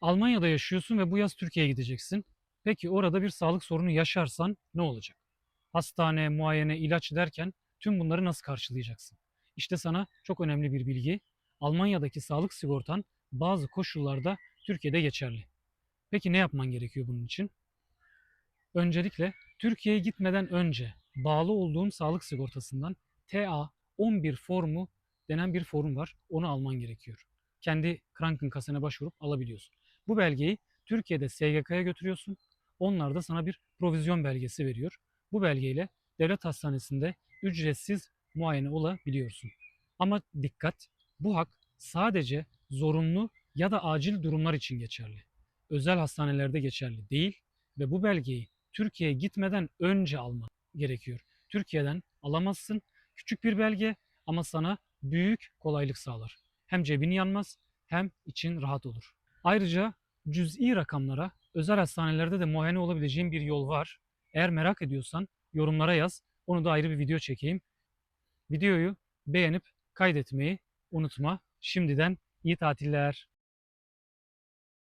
Almanya'da yaşıyorsun ve bu yaz Türkiye'ye gideceksin. Peki orada bir sağlık sorunu yaşarsan ne olacak? Hastane, muayene, ilaç derken tüm bunları nasıl karşılayacaksın? İşte sana çok önemli bir bilgi. Almanya'daki sağlık sigortan bazı koşullarda Türkiye'de geçerli. Peki ne yapman gerekiyor bunun için? Öncelikle Türkiye'ye gitmeden önce bağlı olduğun sağlık sigortasından TA 11 formu denen bir form var. Onu alman gerekiyor. Kendi Krankenkasse'ne başvurup alabiliyorsun. Bu belgeyi Türkiye'de SGK'ya götürüyorsun. Onlar da sana bir provizyon belgesi veriyor. Bu belgeyle devlet hastanesinde ücretsiz muayene olabiliyorsun. Ama dikkat, bu hak sadece zorunlu ya da acil durumlar için geçerli. Özel hastanelerde geçerli değil ve bu belgeyi Türkiye'ye gitmeden önce alman gerekiyor. Türkiye'den alamazsın. Küçük bir belge ama sana büyük kolaylık sağlar. Hem cebin yanmaz hem için rahat olur. Ayrıca cüz'i rakamlara özel hastanelerde de muayene olabileceğin bir yol var. Eğer merak ediyorsan yorumlara yaz. Onu da ayrı bir video çekeyim. Videoyu beğenip kaydetmeyi unutma. Şimdiden iyi tatiller.